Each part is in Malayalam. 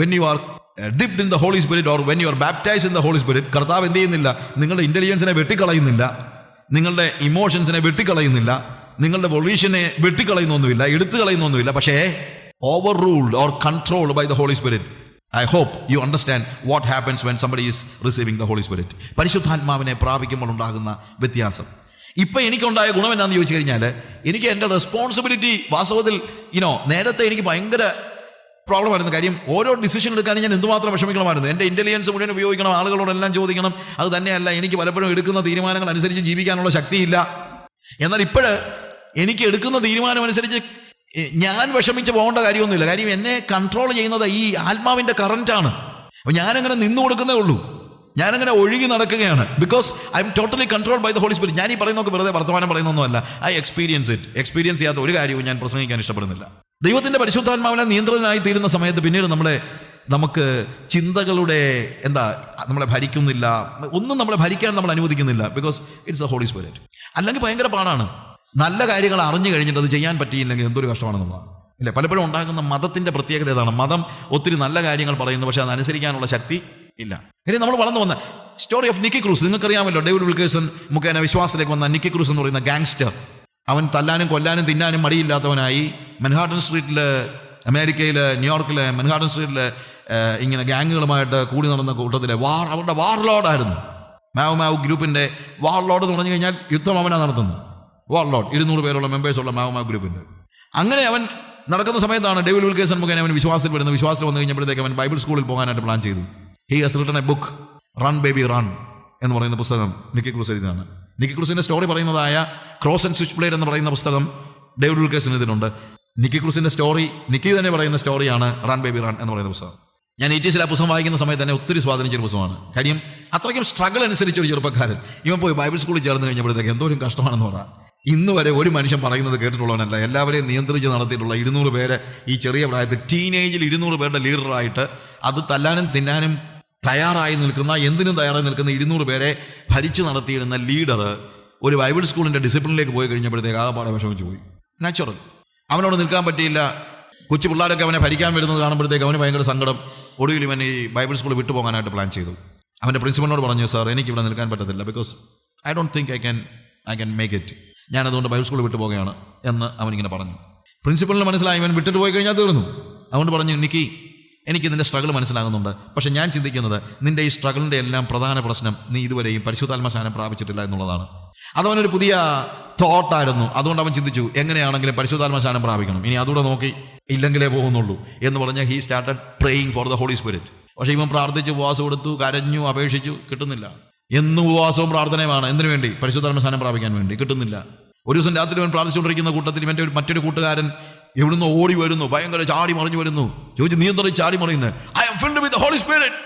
When you are dipped in the Holy Spirit or when you are baptise in the Holy Spirit കർത്താവ് എന്ത് ചെയ്യുന്നില്ല? നിങ്ങളുടെ ഇന്റലിജൻസിനെ വെട്ടിക്കളയുന്നില്ല. നിങ്ങളുടെ ഇമോഷൻസിനെ വെട്ടിക്കളയുന്നില്ല. നിങ്ങളുടെ വൊളീഷനെ വെട്ടിക്കളയുന്നൊന്നുമില്ല എടുത്തു കളയുന്നൊന്നുമില്ല പക്ഷേ overruled or controlled by the Holy Spirit I hope you understand what happens when somebody is receiving the Holy Spirit പരിശുദ്ധാത്മാവിനെ പ്രാപിക്കുമ്പോൾ ഉണ്ടാകുന്ന വ്യത്യാസം. ഇപ്പം എനിക്കുണ്ടായ ഗുണം എന്നാന്ന് ചോദിച്ചു കഴിഞ്ഞാൽ എനിക്ക് എന്റെ റെസ്പോൺസിബിലിറ്റി വാസ്തവത്തിൽ ഇനോ നേരത്തെ എനിക്ക് ഭയങ്കര പ്രോബ്ലം ആയിരുന്നു കാര്യം ഓരോ ഡിസിഷൻ എടുക്കാനും ഞാൻ എന്തുമാത്രം വിഷമിക്കണമായിരുന്നു. എന്റെ ഇന്റലിജൻസ് മുഴുവൻ ഉപയോഗിക്കണം ആളുകളോടെല്ലാം ചോദിക്കണം. അത് തന്നെയല്ല എനിക്ക് പലപ്പോഴും എടുക്കുന്ന തീരുമാനങ്ങൾ അനുസരിച്ച് ജീവിക്കാനുള്ള ശക്തിയില്ല. എന്നാൽ ഇപ്പോൾ എനിക്ക് എടുക്കുന്ന തീരുമാനം അനുസരിച്ച് ഞാൻ വിഷമിച്ച് പോകേണ്ട കാര്യമൊന്നുമില്ല. കാര്യം എന്നെ കൺട്രോൾ ചെയ്യുന്നത് ഈ ആത്മാവിന്റെ കറന്റാണ് അപ്പോൾ ഞാനങ്ങനെ നിന്നു കൊടുക്കുന്നേ ഉള്ളൂ. ഞാനങ്ങനെ ഒഴുകി നടക്കുകയാണ്. Because I'm totally control by the holy spirit ഞാൻ ഈ പറയുന്നൊക്കെ വെറുതെ വർത്തമാനം പറയുന്നൊന്നുമല്ല ഐ എക്സ്പീരിയൻസ് ഇറ്റ് എക്സ്പീരിയൻസ് ചെയ്യാത്ത ഒരു കാര്യവും ഞാൻ പ്രസംഗിക്കാൻ ഇഷ്ടപ്പെടുന്നില്ല. ദൈവത്തിന്റെ പരിശുദ്ധാത്മാവിനെ നിയന്ത്രണനായി തീരുന്ന സമയത്ത് പിന്നീട് നമ്മളെ നമുക്ക് ചിന്തകളുടെ എന്താ നമ്മളെ ഭരിക്കുന്നില്ല. ഒന്നും നമ്മളെ ഭരിക്കാൻ നമ്മൾ അനുവദിക്കുന്നില്ല. Because it's a Holy Spirit അല്ലെങ്കിൽ ഭയങ്കര പാടാണ്. നല്ല കാര്യങ്ങൾ അറിഞ്ഞു കഴിഞ്ഞിട്ട് അത് ചെയ്യാൻ പറ്റിയില്ലെങ്കിൽ എന്തൊരു കഷ്ടമാണ് നമ്മൾ ഇല്ല? പലപ്പോഴും ഉണ്ടാകുന്ന മതത്തിന്റെ പ്രത്യേകത ഏതാണ് മതം ഒത്തിരി നല്ല കാര്യങ്ങൾ പറയുന്നു. പക്ഷേ അതനുസരിക്കാനുള്ള ശക്തി ഇല്ല. ഇനി നമ്മൾ വളർന്നു വന്ന സ്റ്റോറി ഓഫ് നിക്കി ക്രൂസ് നിങ്ങൾക്കറിയാമല്ലോ ഡേവിഡ് വിൽക്കേഴ്സൺ മുഖേന വിശ്വാസത്തിലേക്ക് വന്ന നിക്കി ക്രൂസ് എന്ന് പറയുന്ന ഗാങ്സ്റ്റർ അവൻ തല്ലാനും കൊല്ലാനും തിന്നാനും മടിയില്ലാത്തവനായി മൻഹാട്ടൻ സ്ട്രീറ്റിൽ അമേരിക്കയിൽ ന്യൂയോർക്കിലെ മൻഹാട്ടൻ സ്ട്രീറ്റിൽ ഇങ്ങനെ ഗാങ്ങുകളുമായിട്ട് കൂടി നടന്ന കൂട്ടത്തിലെ വാർ അവരുടെ വാർ ലോഡായിരുന്നു മാവ് മാവ് ഗ്രൂപ്പിന്റെ വാർ ലോഡ് എന്ന് പറഞ്ഞു കഴിഞ്ഞാൽ യുദ്ധം അവനാണ് നടത്തുന്നത്. വാർലോഡ് ഇരുന്നൂറ് പേരുള്ള മെമ്പേഴ്സുള്ള മാവ് മാവ് ഗ്രൂപ്പിന്റെ. അങ്ങനെ അവൻ നടക്കുന്ന സമയത്താണ് ഡേവിഡ് വിൽക്കേഴ്സൺ മുഖേന അവൻ വിശ്വാസത്തിൽ വരുന്നത്. വിശ്വാസത്തിൽ വന്നു കഴിഞ്ഞപ്പോഴത്തേക്ക് അവൻ ബൈബിൾ സ്കൂളിൽ പോകാനായിട്ട് പ്ലാൻ ചെയ്തു. He has written a book run baby run എന്ന് പറയുന്ന പുസ്തകം നിക്കി ക്രൂസ് എഴുതിയതാണ്. നിക്കി ക്രൂസിന്റെ സ്റ്റോറി പറയുന്നതായ ക്രോസ് ആൻഡ് സ്വിച്ച് പ്ലേഡ് എന്ന് പറയുന്ന പുസ്തകം ഡേവിഡ് വിൽക്കേഴ്സൺ എഴുതിയിട്ടുണ്ട്. നിക്കി ക്രൂസിന്റെ സ്റ്റോറി നിക്കി തന്നെ പറയുന്ന സ്റ്റോറിയാണ് റൺ ബേബി റൺ എന്ന് പറയുന്ന പുസ്തകം. ഞാൻ എയ്റ്റീസിൽ ആ പുസ്തകം വായിക്കുന്ന സമയത്ത് തന്നെ ഒത്തിരി സ്വാധീനിച്ചൊരു പുസ്തകമാണ്. കാര്യം അത്രയ്ക്കും സ്ട്രഗിൾ അനുസരിച്ച് ഒരു ചെറുപ്പക്കാരൻ. ഇവൻ പോയി ബൈബിൾ സ്കൂളിൽ ചേർന്ന് കഴിഞ്ഞപ്പോഴത്തേക്ക് എന്തോരും കഷ്ടമാണെന്ന് പറയാം ഇന്ന് വരെ ഒരു മനുഷ്യൻ പറയുന്നത് കേട്ടിട്ടുള്ളവനല്ല. എല്ലാവരെയും നിയന്ത്രിച്ച് നടത്തിയിട്ടുള്ള ഇരുന്നൂറ് പേരെ ഈ ചെറിയ പ്രായത്തിൽ ടീനേജിൽ ഇരുന്നൂറ് പേരുടെ ലീഡറായിട്ട് അത് തല്ലാനും തിന്നാനും തയ്യാറായി നിൽക്കുന്ന എന്തിനും തയ്യാറായി നിൽക്കുന്ന ഇരുന്നൂറ് പേരെ ഭരിച്ചു നടത്തിയിരുന്ന ലീഡർ ഒരു ബൈബിൾ സ്കൂളിന്റെ ഡിസിപ്ലിനിലേക്ക് പോയി കഴിഞ്ഞപ്പോഴത്തേക്ക് ആകപ്പാടെ വിഷമിച്ചു പോയി. നാച്ചുറൽ അവനോട് നിൽക്കാൻ പറ്റിയില്ല. കൊച്ചു പിള്ളേരൊക്കെ അവനെ ഭരിക്കാൻ വരുന്നത് കാണുമ്പോഴത്തേക്ക് അവന് ഭയങ്കര സങ്കടം. ഒടുവിൽ ഇവൻ ഈ ബൈബിൾ വിട്ടു പോകാനായിട്ട് പ്ലാൻ ചെയ്തു. അവന്റെ പ്രിൻസിപ്പലിനോട് പറഞ്ഞു സാർ എനിക്ക് ഇവിടെ നിൽക്കാൻ പറ്റത്തില്ല because I don't think I can I can make it ഞാൻ അതുകൊണ്ട് ബൈബിൾ സ്കൂൾ വിട്ടു പോകുകയാണ് എന്ന് അവനിങ്ങനെ പറഞ്ഞു. പ്രിൻസിപ്പലിന് മനസ്സിലായി ഇവൻ വിട്ടിട്ട് പോയി കഴിഞ്ഞാൽ തീർന്നു. അതുകൊണ്ട് പറഞ്ഞു നിക്കി എനിക്ക് നിന്റെ സ്ട്രഗിൾ മനസ്സിലാകുന്നുണ്ട്. പക്ഷേ ഞാൻ ചിന്തിക്കുന്നത് നിന്റെ ഈ സ്ട്രഗിളിന്റെ എല്ലാം പ്രധാന പ്രശ്നം നീ ഇതുവരെയും പരിശുദ്ധാത്മശാനം പ്രാപിച്ചിട്ടില്ല എന്നുള്ളതാണ്. അതവനൊരു പുതിയ തോട്ടായിരുന്നു അതുകൊണ്ട് അവൻ ചിന്തിച്ചു എങ്ങനെയാണെങ്കിലും പരിശുദ്ധാത്മശാനം പ്രാപിക്കണം. ഇനി അതുകൂടെ നോക്കി ഇല്ലെങ്കിലേ പോകുന്നുള്ളൂ എന്ന് പറഞ്ഞ് he started praying for the Holy Spirit പക്ഷേ ഇവൻ പ്രാർത്ഥിച്ചു ഉപവാസം കൊടുത്തു കരഞ്ഞു അപേക്ഷിച്ചു കിട്ടുന്നില്ല. എന്നും ഉപവാസവും പ്രാർത്ഥനയുമാണ്. എന്തിനു വേണ്ടി? പരിശുദ്ധാത്മശാനം പ്രാപിക്കാൻ വേണ്ടി. കിട്ടുന്നില്ല. ഒരു ദിവസം രാത്രി അവൻ പ്രാർത്ഥിച്ചുകൊണ്ടിരിക്കുന്ന കൂട്ടത്തിൽ ഇവന്റെ മറ്റൊരു കൂട്ടുകാരൻ എവിടുന്ന് ഓടി വരുന്നു. ഭയങ്കര ചാടി മറിഞ്ഞു വരുന്നു. ചോദിച്ചു നീ എന്താ ചാടി മറിയുന്നത് I'm filled with Holy Spirit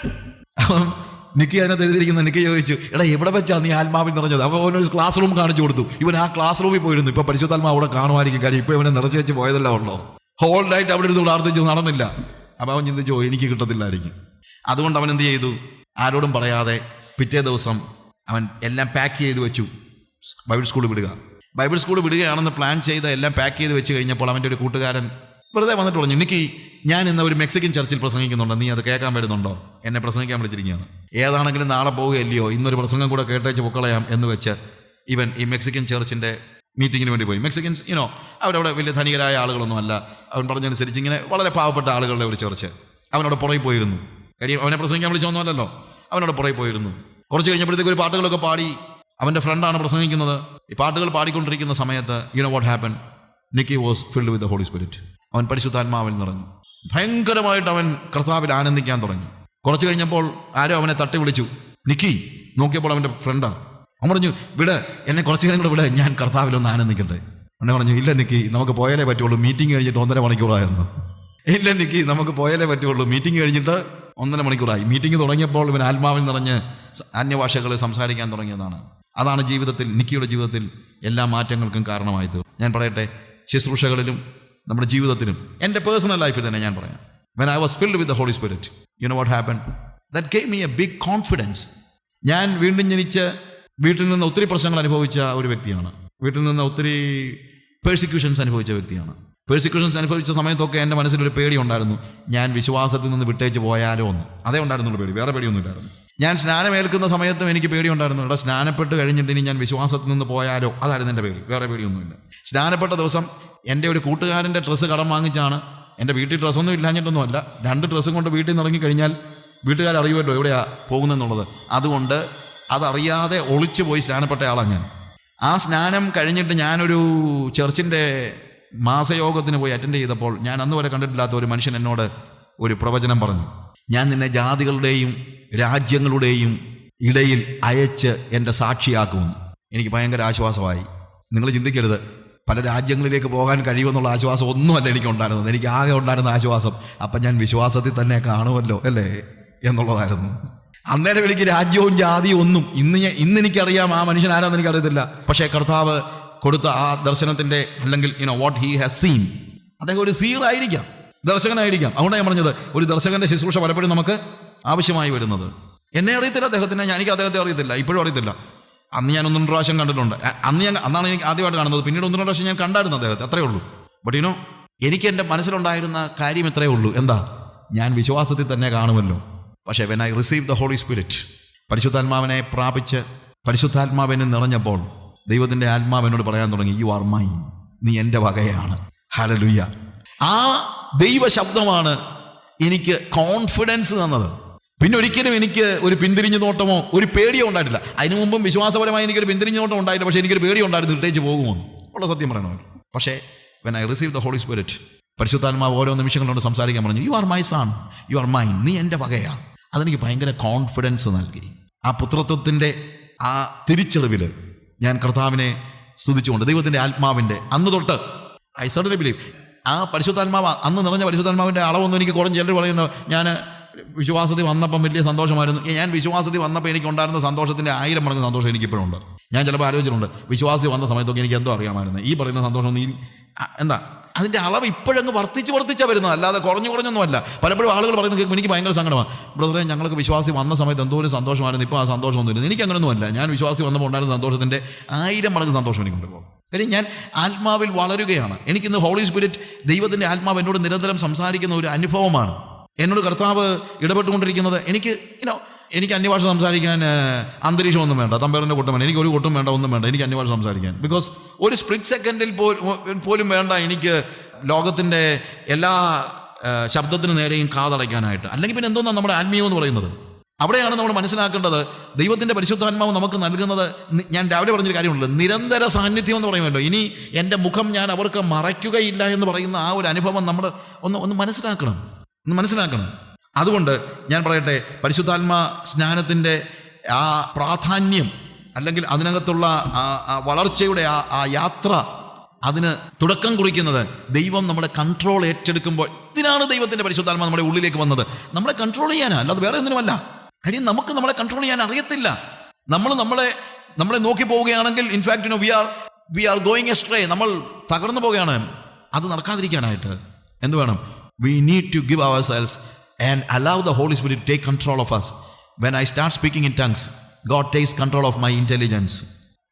Nicky അതിനകത്ത് എഴുതിയിരിക്കുന്ന നിക്കി ചോദിച്ചു എടാ എവിടെ വെച്ചാ നീ ആത്മാവിൽ നിറഞ്ഞത്? അപ്പോൾ ഒരു ക്ലാസ് റൂം കാണിച്ചു കൊടുത്തു. ഇവൻ ആ ക്ലാസ് റൂമിൽ പോയിരുന്നു. ഇപ്പൊ പരിശുദ്ധാത്മാവ് അവിടെ കാണുമായിരിക്കും കാര്യം. ഇപ്പൊ ഇവനെ നിറച്ച് വെച്ച് പോയതല്ല ഉള്ളോ? ഹോൾ നൈറ്റ് അവിടെ ഇരുന്ന് പ്രാർത്ഥിച്ചു നടന്നില്ല. അപ്പൊ അവൻ ചിന്തിച്ചു എനിക്ക് കിട്ടത്തില്ലായിരിക്കും. അതുകൊണ്ട് അവൻ എന്ത് ചെയ്തു? ആരോടും പറയാതെ പിറ്റേ ദിവസം അവൻ എല്ലാം പാക്ക് ചെയ്ത് വെച്ചു. ബൈബിൾ സ്കൂളിൽ വിടുക. ബൈബിൾ സ്കൂൾ വിടുകയാണെന്ന് പ്ലാൻ ചെയ്ത് എല്ലാം പാക്ക് ചെയ്ത് വെച്ച് കഴിഞ്ഞപ്പോൾ അവന്റെ ഒരു കൂട്ടുകാരൻ വെറുതെ വന്നിട്ട് പറഞ്ഞു എനിക്ക് ഞാൻ ഇന്ന് ഒരു മെക്സിക്കൻ ചർച്ചിൽ പ്രസംഗിക്കുന്നുണ്ട്. നീ അത് കേൾക്കാൻ വരുന്നുണ്ടോ? എന്നെ പ്രസംഗിക്കാൻ വിളിച്ചിരിക്കുകയാണ്. ഏതാണെങ്കിലും നാളെ പോവുകയല്ലയോ? ഇന്നൊരു പ്രസംഗം കൂടെ കേട്ടേച്ച് പൊക്കളയാം എന്ന് വെച്ച് ഇവൻ ഈ മെക്സിക്കൻ ചർച്ചിന്റെ മീറ്റിങ്ങിന് വേണ്ടി പോയി. മെക്സിക്കൻസ് ഇനോ അവരവിടെ വലിയ ധനികരായ ആളുകളൊന്നുമല്ല. അവൻ പറഞ്ഞനുസരിച്ച് ഇങ്ങനെ വളരെ പാവപ്പെട്ട ആളുകളുടെ ഒരു ചർച്ച്. അവനവിടെ പുറകെ പോയിരുന്നു. കാര്യം അവനെ പ്രസംഗിക്കാൻ വിളിച്ചൊന്നുമല്ലല്ലോ. അവനവിടെ പുറകെ പോയിരുന്നു. കുറച്ച് കഴിഞ്ഞപ്പോഴത്തേക്ക് ഒരു പാട്ടുകളൊക്കെ പാടി അവന്റെ ഫ്രണ്ടാണ് പ്രസംഗിക്കുന്നത്. ഈ പാട്ടുകൾ പാടിക്കൊണ്ടിരിക്കുന്ന സമയത്ത് you know what happen Nicky was filled with the Holy Spirit അവൻ പരിശുദ്ധാത്മാവിൽ നിറഞ്ഞു. ഭയങ്കരമായിട്ട് അവൻ കർത്താവിൽ ആനന്ദിക്കാൻ തുടങ്ങി. കുറച്ച് കഴിഞ്ഞപ്പോൾ ആരോ അവനെ തട്ടി വിളിച്ചു. നിക്കി നോക്കിയപ്പോൾ അവന്റെ ഫ്രണ്ടാണ് അവൻ പറഞ്ഞു വിട് എന്നെ കുറച്ച് നേരം കൂടെ വിട് ഞാൻ കർത്താവിലൊന്ന് ആനന്ദിക്കട്ടെ. അവനെ പറഞ്ഞു ഇല്ല നിക്കി നമുക്ക് പോയാലേ പറ്റുള്ളൂ മീറ്റിംഗ് കഴിഞ്ഞിട്ട് ഒന്നര മണിക്കൂറായിരുന്നു ഇല്ല നിക്കി നമുക്ക് പോയാലേ പറ്റുള്ളൂ മീറ്റിംഗ് കഴിഞ്ഞിട്ട് ഒന്നര മണിക്കൂറായി. മീറ്റിംഗ് തുടങ്ങിയപ്പോൾ ഇവൻ ആത്മാവിൽ നിറഞ്ഞ് അന്യഭാഷകൾ സംസാരിക്കാൻ തുടങ്ങിയതാണ്. അതാണ് ജീവിതത്തിൽ നിക്കിയുടെ ജീവിതത്തിൽ എല്ലാ മാറ്റങ്ങൾക്കും കാരണമായി തീർന്നു ഞാൻ പറയട്ടെ ശുശ്രൂഷകളിലും നമ്മുടെ ജീവിതത്തിലും എന്റെ പേഴ്സണൽ ലൈഫിൽ തന്നെ ഞാൻ പറയാം. When I was filled with the Holy Spirit you know what happen that gave me a big confidence ഞാൻ വീണ്ടും ജനിച്ച് വീട്ടിൽ നിന്ന് ഒത്തിരി പ്രശ്നങ്ങൾ അനുഭവിച്ച ഒരു വ്യക്തിയാണ്. വീട്ടിൽ നിന്ന് ഒത്തിരി പേഴ്സിക്യൂഷൻസ് അനുഭവിച്ച വ്യക്തിയാണ്. പേഴ്സിക്യൂഷൻസ് അനുഭവിച്ച സമയത്തൊക്കെ എന്റെ മനസ്സിലൊരു പേടി ഉണ്ടായിരുന്നു. ഞാൻ വിശ്വാസത്തിൽ നിന്ന് വിട്ടേച്ച് പോയാലോ എന്ന്. അതേ ഉണ്ടായിരുന്നുള്ളൂ പേടി വേറെ പേടിയൊന്നുമില്ലായിരുന്നു. ഞാൻ സ്നാനമേൽക്കുന്ന സമയത്തും എനിക്ക് പേടിയുണ്ടായിരുന്നു. ഇവിടെ സ്നാനപ്പെട്ട് കഴിഞ്ഞിട്ട് ഇനി ഞാൻ വിശ്വാസത്തിൽ നിന്ന് പോയാലോ? അതായിരുന്നു എന്റെ പേടി. വേറെ പേടിയൊന്നുമില്ല. സ്നാനപ്പെട്ട ദിവസം എന്റെ ഒരു കൂട്ടുകാരന്റെ ഡ്രസ്സ് കടം വാങ്ങിച്ചാണ്. എന്റെ വീട്ടിൽ ഡ്രസ്സൊന്നും ഇല്ലാഞ്ഞിട്ടൊന്നുമല്ല. രണ്ട് ഡ്രസ്സും കൊണ്ട് വീട്ടിൽ നിന്ന് ഇറങ്ങിക്കഴിഞ്ഞാൽ വീട്ടുകാർ അറിയുമല്ലോ എവിടെയാണ് പോകുന്നതെന്നുള്ളത് അതുകൊണ്ട് അതറിയാതെ ഒളിച്ചു പോയി സ്നാനപ്പെട്ട ആളാണ് ഞാൻ. ആ സ്നാനം കഴിഞ്ഞിട്ട് ഞാനൊരു ചർച്ചിന്റെ മാസയോഗത്തിന് പോയി അറ്റൻഡ് ചെയ്തപ്പോൾ ഞാൻ അന്ന് വരെ കണ്ടിട്ടില്ലാത്ത ഒരു മനുഷ്യൻ എന്നോട് ഒരു പ്രവചനം പറഞ്ഞു. ഞാൻ നിന്നെ ജാതികളുടെയും രാജ്യങ്ങളുടെയും ഇടയിൽ അയച്ച് എന്റെ സാക്ഷിയാക്കുമെന്ന് എനിക്ക് ഭയങ്കര ആശ്വാസമായി. നിങ്ങൾ ചിന്തിക്കരുത്. പല രാജ്യങ്ങളിലേക്ക് പോകാൻ കഴിയുമെന്നുള്ള ആശ്വാസം ഒന്നുമല്ല എനിക്ക് ഉണ്ടായിരുന്നത്. എനിക്ക് ആകെ ഉണ്ടായിരുന്ന ആശ്വാസം അപ്പം ഞാൻ വിശ്വാസത്തിൽ തന്നെ കാണുമല്ലോ അല്ലേ? എന്നുള്ളതായിരുന്നു. അന്നേരം എനിക്ക് രാജ്യവും ജാതിയും ഒന്നും ഇന്ന് ഞാൻ ഇന്ന് എനിക്കറിയാം ആ മനുഷ്യൻ ആരാന്ന് എനിക്കറിയത്തില്ല. പക്ഷേ കർത്താവ് കൊടുത്ത ആ ദർശനത്തിന്റെ അല്ലെങ്കിൽ you know what he has seen അദ്ദേഹം ഒരു സീർ ആയിരിക്കാം. ദർശകനായിരിക്കാം. അതുകൊണ്ടാണ് ഞാൻ പറഞ്ഞത് ഒരു ദർശകന്റെ ശുശ്രൂഷ പലപ്പോഴും നമുക്ക് ആവശ്യമായി വരുന്നത്. എന്നെ അറിയത്തില്ല അദ്ദേഹത്തിനെ ഞാൻ എനിക്ക് അദ്ദേഹത്തെ അറിയത്തില്ല ഇപ്പോഴും അറിയത്തില്ല. അന്ന് ഞാൻ ഒന്നും പ്രാവശ്യം കണ്ടിട്ടുണ്ട്. അന്ന് ഞാൻ അന്നാണ് എനിക്ക് ആദ്യമായിട്ട് കാണുന്നത്. പിന്നീട് ഒന്നും പ്രാവശ്യം ഞാൻ കണ്ടായിരുന്നു അദ്ദേഹത്തെ അത്രയേ ഉള്ളൂ. ബട്ട് യുനോ എനിക്ക് എന്റെ മനസ്സിലുണ്ടായിരുന്ന കാര്യം ഇത്രയേ ഉള്ളൂ. എന്താ? ഞാൻ വിശ്വാസത്തിൽ തന്നെ കാണുമല്ലോ. പക്ഷേ when I receive the Holy Spirit പരിശുദ്ധാത്മാവിനെ പ്രാപിച്ച് പരിശുദ്ധാത്മാവിനെ നിറഞ്ഞപ്പോൾ ദൈവത്തിന്റെ ആത്മാവിനോട് പറയാൻ തുടങ്ങി യു ആർ മൈ നീ എന്റെ വകയാണ്. ഹലലുയ്യ ആ ദൈവ ശബ്ദമാണ് എനിക്ക് കോൺഫിഡൻസ് തന്നത്. പിന്നെ ഒരിക്കലും എനിക്ക് ഒരു പിന്തിരിഞ്ഞു നോട്ടമോ ഒരു പേടിയോ ഉണ്ടായിട്ടില്ല. അതിനു മുമ്പും വിശ്വാസപരമായി എനിക്കൊരു പിന്തിരിഞ്ഞു നോട്ടം ഉണ്ടായില്ല. പക്ഷേ എനിക്കൊരു പേടി ഉണ്ടായിരുന്നു നിർത്തേച്ച് പോകുമോ? ഉള്ള സത്യം പറയണോ? പക്ഷേ when I receive the Holy Spirit പരിശുദ്ധാത്മാവ് ഓരോ നിമിഷങ്ങളോട് സംസാരിക്കാൻ പറഞ്ഞു you are my son you are mine നീ എന്റെ വകയാ. അതെനിക്ക് ഭയങ്കര കോൺഫിഡൻസ് നൽകി. ആ പുത്രത്വത്തിന്റെ ആ തിരിച്ചറിവിൽ ഞാൻ കർത്താവിനെ സ്തുതിച്ചുകൊണ്ട് ദൈവത്തിന്റെ ആത്മാവിന്റെ അന്ന് തൊട്ട് ഐ സഡൻലി ബിലീവ് ആ പരിശുദ്ധാത്മാവ് അന്ന് നിറഞ്ഞ പരിശുദ്ധാത്മാവിന്റെ അളവൊന്നും എനിക്ക് കുറഞ്ഞ് ചിലർ പറയുന്നു ഞാൻ വിശ്വാസത്തിൽ വന്നപ്പം വലിയ സന്തോഷമായിരുന്നു. ഞാൻ വിശ്വാസത്തിൽ വന്നപ്പോൾ എനിക്ക് ഉണ്ടായിരുന്ന സന്തോഷത്തിന്റെ ആയിരം മടങ്ങ് സന്തോഷം എനിക്കിപ്പോഴുണ്ട്. ഞാൻ ചിലപ്പോൾ ആലോചിച്ചിട്ടുണ്ട് വിശ്വാസി വന്ന സമയത്തൊക്കെ എനിക്ക് എന്തോ അറിയാമായിരുന്നു. ഈ പറയുന്ന സന്തോഷം നീ എന്താ? അതിന്റെ അളവ് ഇപ്പോഴങ്ങ് വർദ്ധിച്ച് വർദ്ധിച്ചാണ് വരുന്നത്. അല്ലാതെ കുറഞ്ഞു കുറഞ്ഞൊന്നുമല്ല. പലപ്പോഴും ആളുകൾ പറയുന്നത് കേൾക്കുമ്പോൾ എനിക്ക് ഭയങ്കര സങ്കടമാണ് ബ്രദറെ ഞങ്ങൾക്ക് വിശ്വാസി വന്ന സമയത്ത് എന്തോ ഒരു സന്തോഷമായിരുന്നു. ഇപ്പോൾ ആ സന്തോഷമൊന്നുമില്ല. എനിക്ക് അങ്ങനെയൊന്നുമല്ല ഞാൻ വിശ്വാസി വന്നപ്പോൾ ഉണ്ടായിരുന്ന സന്തോഷത്തിന്റെ ആയിരം മടങ്ങ് സന്തോഷം എനിക്കുണ്ട് കാര്യം ഞാൻ ആത്മാവിൽ വളരുകയാണ്. എനിക്കിന്ന് ഹോളി സ്പിരിറ്റ് ദൈവത്തിന്റെ ആത്മാവ് എന്നോട് നിരന്തരം സംസാരിക്കുന്ന ഒരു അനുഭവമാണ്. എന്നോട് കർത്താവ് ഇടപെട്ടുകൊണ്ടിരിക്കുന്നത് എനിക്ക് ഇനോ എനിക്ക് അന്യഭാഷ സംസാരിക്കാൻ അന്തരീക്ഷമൊന്നും വേണ്ട. തമ്പേറിന്റെ കൂട്ടം വേണ്ട. എനിക്ക് ഒരു കൂട്ടം വേണ്ട ഒന്നും വേണ്ട. എനിക്ക് അന്യഭാഷ സംസാരിക്കാൻ. ബിക്കോസ് ഒരു സ്പ്ലിറ്റ് സെക്കൻഡിൽ പോലും വേണ്ട എനിക്ക് ലോകത്തിന്റെ എല്ലാ ശബ്ദത്തിന് നേരെയും കാതടയ്ക്കാനായിട്ട്. അല്ലെങ്കിൽ പിന്നെ എന്തോന്നാണ് നമ്മുടെ ആത്മീയം എന്ന് പറയുന്നത്? അവിടെയാണ് നമ്മൾ മനസ്സിലാക്കേണ്ടത് ദൈവത്തിന്റെ പരിശുദ്ധാത്മാവ് നമുക്ക് നൽകുന്നത്. ഞാൻ രാവിലെ പറഞ്ഞൊരു കാര്യമുണ്ടല്ലോ നിരന്തര സാന്നിധ്യം എന്ന് പറയുമല്ലോ. ഇനി എന്റെ മുഖം ഞാൻ അവർക്ക് മറയ്ക്കുകയില്ല എന്ന് പറയുന്ന ആ ഒരു അനുഭവം നമ്മൾ ഒന്ന് ഒന്ന് മനസ്സിലാക്കണം. ഒന്ന് മനസ്സിലാക്കണം. അതുകൊണ്ട് ഞാൻ പറയട്ടെ പരിശുദ്ധാത്മാ സ്നാനത്തിന്റെ ആ പ്രാധാന്യം അല്ലെങ്കിൽ അതിനകത്തുള്ള ആ വളർച്ചയുടെ ആ ആ യാത്ര അതിന് തുടക്കം കുറിക്കുന്നത് ദൈവം നമ്മുടെ കൺട്രോൾ ഏറ്റെടുക്കുമ്പോൾ ഇതിനാണ് ദൈവത്തിന്റെ പരിശുദ്ധാത്മ നമ്മുടെ ഉള്ളിലേക്ക് വന്നത്. നമ്മളെ കൺട്രോൾ ചെയ്യാനാണ് അല്ലാതെ വേറെ ഒന്നിനുമല്ല. കാര്യം നമുക്ക് നമ്മളെ കൺട്രോൾ ചെയ്യാൻ അറിയത്തില്ല. നമ്മൾ നമ്മളെ നമ്മളെ നോക്കി പോവുകയാണെങ്കിൽ in fact no we are we are going astray നമ്മൾ തകർന്നു പോവുകയാണ്. അത് നടക്കാതിരിക്കാനായിട്ട്. എന്ത് വേണം? We need to give ourselves and allow the Holy Spirit take control of us when I start speaking in tongues God takes control of my intelligence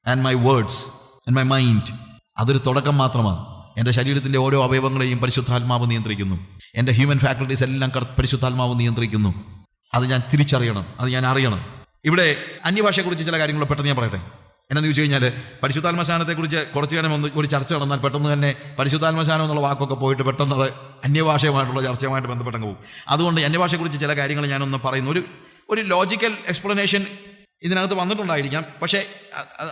and my words and my mind അതൊരു തുടക്കം മാത്രമാണ്. എന്റെ ശരീരത്തിന്റെ ഓരോ അവയവങ്ങളെയും പരിശുദ്ധാത്മാവ് നിയന്ത്രിക്കുന്നു. എന്റെ ഹ്യൂമൻ ഫാക്കൽറ്റീസ് എല്ലാം പരിശുദ്ധാത്മാവ് നിയന്ത്രിക്കുന്നു. അത് ഞാൻ തിരിച്ചറിയണം അത് ഞാൻ അറിയണം. ഇവിടെ അന്യഭാഷയെക്കുറിച്ച് ചില കാര്യങ്ങൾ പെട്ടെന്ന് ഞാൻ പറയട്ടെ? എന്നാന്ന് ചോദിച്ചു കഴിഞ്ഞാൽ പരിശുദ്ധാത്മശാനത്തെക്കുറിച്ച് കുറച്ച് നേരം ഒന്ന് ഒരു ചർച്ച നടന്നാൽ പെട്ടെന്ന് തന്നെ പരിശുദ്ധാത്മശാനം എന്നുള്ള വാക്കൊക്കെ പോയിട്ട് പെട്ടെന്ന് അത് അന്യഭാഷയുമായിട്ടുള്ള ചർച്ചയുമായിട്ട് ബന്ധപ്പെട്ടങ്ങ് പോകും. അതുകൊണ്ട് അന്യഭാഷയെക്കുറിച്ച് ചില കാര്യങ്ങൾ ഞാനൊന്ന് പറയുന്നു. ഒരു ഒരു ലോജിക്കൽ എക്സ്പ്ലനേഷൻ ഇതിനകത്ത് വന്നിട്ടുണ്ടായിരിക്കാം. പക്ഷേ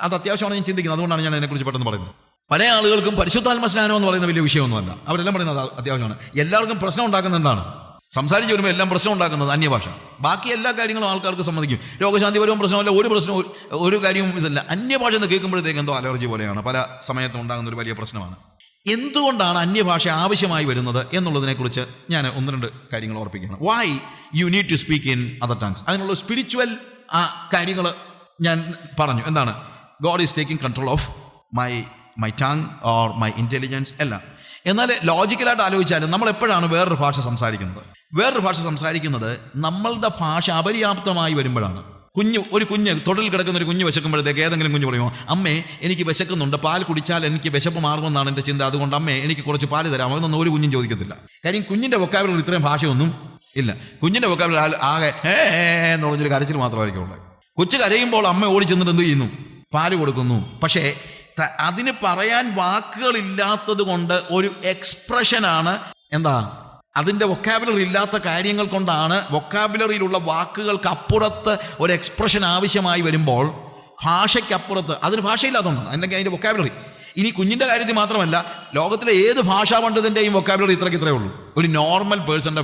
അത് അത്യാവശ്യമാണ് ഞാൻ ചിന്തിക്കുന്നത് അതുകൊണ്ടാണ് ഞാൻ അതിനെക്കുറിച്ച് പെട്ടെന്ന് പറയുന്നത്. പല ആളുകൾക്കും പരിശുദ്ധാത്മ സ്നാനം എന്ന് പറയുന്ന വലിയ വിഷയമൊന്നുമല്ല. അവരെല്ലാം പറയുന്നത് അത് അത്യാവശ്യമാണ്. എല്ലാവർക്കും പ്രശ്നം ഉണ്ടാക്കുന്ന എന്താണ്? സംസാരിച്ച് വരുമ്പോൾ എല്ലാം പ്രശ്നം ഉണ്ടാക്കുന്നത് അന്യഭാഷ. ബാക്കി എല്ലാ കാര്യങ്ങളും ആൾക്കാർക്ക് സമ്മതിക്കും. രോഗശാന്തി വരുമ്പോൾ പ്രശ്നമല്ല ഒരു പ്രശ്നം ഒരു- കാര്യവും ഇതല്ല. അന്യഭാഷ എന്ന് കേൾക്കുമ്പോഴത്തേക്ക് എന്തോ അലർജി പോലെയാണ്. പല സമയത്തും ഉണ്ടാകുന്ന ഒരു വലിയ പ്രശ്നമാണ്. എന്തുകൊണ്ടാണ് അന്യഭാഷ ആവശ്യമായി വരുന്നത് എന്നുള്ളതിനെക്കുറിച്ച് ഞാൻ ഒന്ന് രണ്ട് കാര്യങ്ങൾ ഓർപ്പിക്കണം why you need to speak in other tongues അതിനുള്ള സ്പിരിച്വൽ ആ കാര്യങ്ങൾ ഞാൻ പറഞ്ഞു. എന്താണ്? God is taking control of my my tongue or my intelligence എല്ലാം. എന്നാൽ ലോജിക്കലായിട്ട് ആലോചിച്ചാലും നമ്മൾ എപ്പോഴാണ് വേറൊരു ഭാഷ സംസാരിക്കുന്നത്? വേറൊരു ഭാഷ സംസാരിക്കുന്നത് നമ്മളുടെ ഭാഷ അപര്യാപ്തമായി വരുമ്പോഴാണ്. കുഞ്ഞ് ഒരു കുഞ്ഞ് തൊഴിൽ കിടക്കുന്ന ഒരു കുഞ്ഞ് വിശക്കുമ്പോഴത്തേക്ക് ഏതെങ്കിലും കുഞ്ഞ് പറയുമോ അമ്മേ എനിക്ക് വിശക്കുന്നുണ്ട് പാൽ കുടിച്ചാൽ എനിക്ക് വിശപ്പ് മാറുമെന്നാണ് എന്റെ ചിന്ത. അതുകൊണ്ട് അമ്മേ എനിക്ക് കുറച്ച് പാൽ തരാമോ? എന്നൊന്നും ഒരു കുഞ്ഞും ചോദിക്കത്തില്ല. കാര്യം കുഞ്ഞിന്റെ വൊക്കാബിലുള്ള ഇത്രയും ഭാഷയൊന്നും ഇല്ല. കുഞ്ഞിന്റെ വൊക്കാബിലുള്ള ആകെ എന്ന് പറഞ്ഞൊരു കരച്ചിൽ മാത്രമായിരിക്കും ഉള്ളത്. കൊച്ചു കരയുമ്പോൾ അമ്മ ഓടി ചെന്നിട്ട് എന്ത് ചെയ്യുന്നു? പാൽ കൊടുക്കുന്നു. പക്ഷേ അതിന് പറയാൻ വാക്കുകളില്ലാത്തത് കൊണ്ട് ഒരു എക്സ്പ്രഷനാണ് എന്താ? അതിന്റെ വൊക്കാബുലറി ഇല്ലാത്ത കാര്യങ്ങൾ കൊണ്ടാണ് വൊക്കാബുലറിയിലുള്ള വാക്കുകൾക്ക് അപ്പുറത്ത് ഒരു എക്സ്പ്രഷൻ ആവശ്യമായി വരുമ്പോൾ ഭാഷയ്ക്കപ്പുറത്ത് അതിന് ഭാഷയില്ലാത്തതുകൊണ്ടാണ് അല്ലെങ്കിൽ അതിന്റെ വൊക്കാബുലറി ഇനി കുഞ്ഞിന്റെ കാര്യത്തിൽ മാത്രമല്ല ലോകത്തിലെ ഏത് ഭാഷാ പണ്ഡിതന്റെയും വൊക്കാബുലറി ഇത്രയ്ക്ക് ഇത്രയേ ഉള്ളൂ. ഒരു നോർമൽ പേഴ്സന്റെ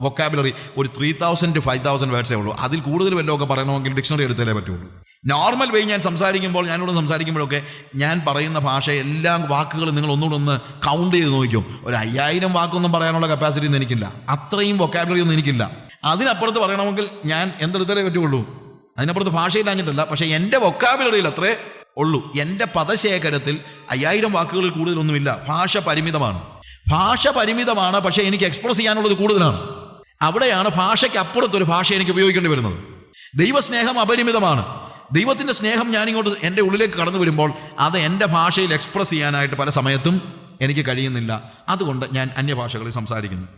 വൊക്കാബുലറി ഒരു three thousand to five thousand വേർഡ്സേ ഉള്ളൂ. അതിൽ കൂടുതൽ വല്ലതൊക്കെ പറയണമെങ്കിൽ ഡിക്ഷണറി എടുത്താലേ പറ്റുള്ളൂ. നോർമൽ വേ ഞാൻ സംസാരിക്കുമ്പോൾ ഞാനിവിടെ സംസാരിക്കുമ്പോഴൊക്കെ ഞാൻ പറയുന്ന ഭാഷ എല്ലാ വാക്കുകളും നിങ്ങൾ ഒന്നുകൂടെ ഒന്ന് കൗണ്ട് ചെയ്ത് നോക്കും ഒരു അയ്യായിരം വാക്കൊന്നും പറയാനുള്ള കപ്പാസിറ്റി ഒന്നും എനിക്കില്ല. അത്രയും വൊക്കാബുലറി ഒന്നും എനിക്കില്ല. അതിനപ്പുറത്ത് പറയണമെങ്കിൽ ഞാൻ എന്തെടുത്താലേ പറ്റുള്ളൂ. അതിനപ്പുറത്ത് ഭാഷയില്ലാഞ്ഞിട്ടല്ല പക്ഷേ എന്റെ വൊക്കാബുലറിയിൽ അത്രേ ഉള്ളൂ. എന്റെ പദശേഖരത്തിൽ അയ്യായിരം വാക്കുകളിൽ കൂടുതലൊന്നുമില്ല. ഭാഷ പരിമിതമാണ്. ഭാഷ പരിമിതമാണ് പക്ഷേ എനിക്ക് എക്സ്പ്രസ് ചെയ്യാനുള്ളത് കൂടുതലാണ്. അവിടെയാണ് ഭാഷയ്ക്ക് അപ്പുറത്തൊരു ഭാഷ എനിക്ക് ഉപയോഗിക്കേണ്ടി വരുന്നത്. ദൈവസ്നേഹം അപരിമിതമാണ്. ദൈവത്തിന്റെ സ്നേഹം ഞാനിങ്ങോട്ട് എന്റെ ഉള്ളിലേക്ക് കടന്നു വരുമ്പോൾ അത് എന്റെ ഭാഷയിൽ എക്സ്പ്രസ് ചെയ്യാനായിട്ട് പല സമയത്തും എനിക്ക് കഴിയുന്നില്ല. അതുകൊണ്ട് ഞാൻ അന്യഭാഷകളിൽ സംസാരിക്കുന്നു.